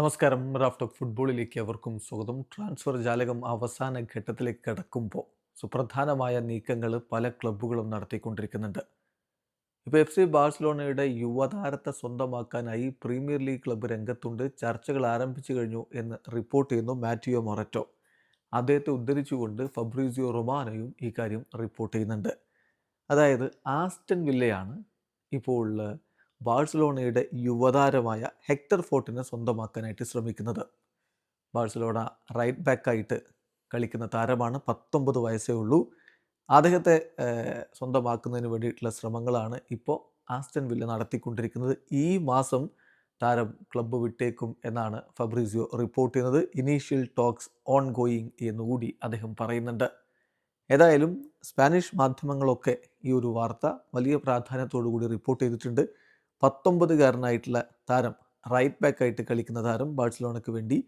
നമസ്കാരം. Raf talk ഫുട്ബോളിലേക്ക് അവർക്കും സ്വാഗതം. ട്രാൻസ്ഫർ ജാലകം അവസാന ഘട്ടത്തിലേക്ക് കടക്കുമ്പോൾ സുപ്രധാനമായ നീക്കങ്ങൾ പല ക്ലബ്ബുകളും നടത്തിക്കൊണ്ടിരിക്കുന്നുണ്ട്. ഇപ്പോൾ എഫ് സി ബാഴ്സലോണയുടെ യുവതാരത്തെ സ്വന്തമാക്കാനായി പ്രീമിയർ ലീഗ് ക്ലബ്ബ് രംഗത്തുണ്ട്. ചർച്ചകൾ ആരംഭിച്ചു കഴിഞ്ഞു എന്ന് റിപ്പോർട്ട് ചെയ്യുന്നു മാറ്റിയോ മൊററ്റോ. അദ്ദേഹത്തെ ഉദ്ധരിച്ചുകൊണ്ട് ഫബ്രീസിയോ റൊമാനോയും ഈ കാര്യം റിപ്പോർട്ട് ചെയ്യുന്നുണ്ട്. അതായത് ആസ്റ്റൺ വില്ലയാണ് ഇപ്പോൾ ബാഴ്സലോണയുടെ യുവതാരമായ ഹെക്ടർ ഫോർട്ടിനെ സ്വന്തമാക്കാനായിട്ട് ശ്രമിക്കുന്നത്. ബാഴ്സലോണ റൈറ്റ് ബാക്കായിട്ട് കളിക്കുന്ന താരമാണ് പത്തൊമ്പത് വയസ്സേ ഉള്ളൂ. അദ്ദേഹത്തെ സ്വന്തമാക്കുന്നതിന് വേണ്ടിയിട്ടുള്ള ശ്രമങ്ങളാണ് ഇപ്പോൾ ആസ്റ്റൻ വില്ല നടത്തിക്കൊണ്ടിരിക്കുന്നത്. ഈ മാസം താരം ക്ലബ്ബ് വിട്ടേക്കും എന്നാണ് ഫബ്രീസിയോ റിപ്പോർട്ട് ചെയ്യുന്നത്. ഇനീഷ്യൽ ടോക്സ് ഓൺ ഗോയിങ് എന്നുകൂടി അദ്ദേഹം പറയുന്നുണ്ട്. ഏതായാലും സ്പാനിഷ് മാധ്യമങ്ങളൊക്കെ ഈ ഒരു വാർത്ത വലിയ പ്രാധാന്യത്തോടു കൂടി റിപ്പോർട്ട് ചെയ്തിട്ടുണ്ട്. പത്തൊമ്പതുകാരനായിട്ടുള്ള താരം റൈറ്റ് ബാക്ക് ആയിട്ട് കളിക്കുന്ന താരം ബാഴ്സലോണയ്ക്ക് വേണ്ടി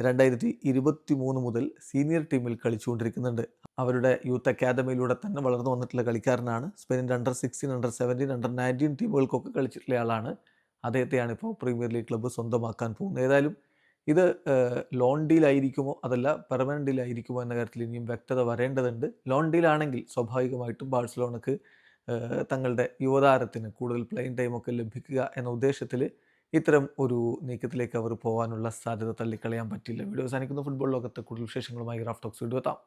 രണ്ടായിരത്തി ഇരുപത്തി മൂന്ന് മുതൽ സീനിയർ ടീമിൽ കളിച്ചുകൊണ്ടിരിക്കുന്നുണ്ട്. അവരുടെ യൂത്ത് അക്കാദമിയിലൂടെ തന്നെ വളർന്നു വന്നിട്ടുള്ള കളിക്കാരനാണ്. സ്പെയിനിന്റെ under sixteen under seventeen under nineteen ടീമുകൾക്കൊക്കെ കളിച്ചിട്ടുള്ള ആളാണ് അദ്ദേഹത്തെയാണ് ഇപ്പോൾ പ്രീമിയർ ലീഗ് ക്ലബ്ബ് സ്വന്തമാക്കാൻ പോകുന്നത്. ഏതായാലും ഇത് ലോൺ ഡീലായിരിക്കുമോ അതല്ല പെർമനന്റ് ഡീലായിരിക്കുമോ എന്ന കാര്യത്തിൽ ഇനിയും വ്യക്തത വരേണ്ടതുണ്ട്. ലോൺ ഡീലാണെങ്കിൽ സ്വാഭാവികമായിട്ടും ബാഴ്സലോണക്ക് തങ്ങളുടെ യുവതാരത്തിന് കൂടുതൽ പ്ലെയിൻ ടൈമൊക്കെ ലഭിക്കുക എന്ന ഉദ്ദേശത്തിൽ ഇത്തരം ഒരു നീക്കത്തിലേക്ക് അവർ പോകാനുള്ള സാധ്യത തള്ളിക്കളയാൻ പറ്റില്ല. വീഡിയോ അവസാനിക്കുന്ന. ഫുട്ബോൾ ലോകത്തെ കൂടുതൽ വിശേഷങ്ങളുമായി റാഫ് ടോക്സ് വീഡിയോ എത്താം.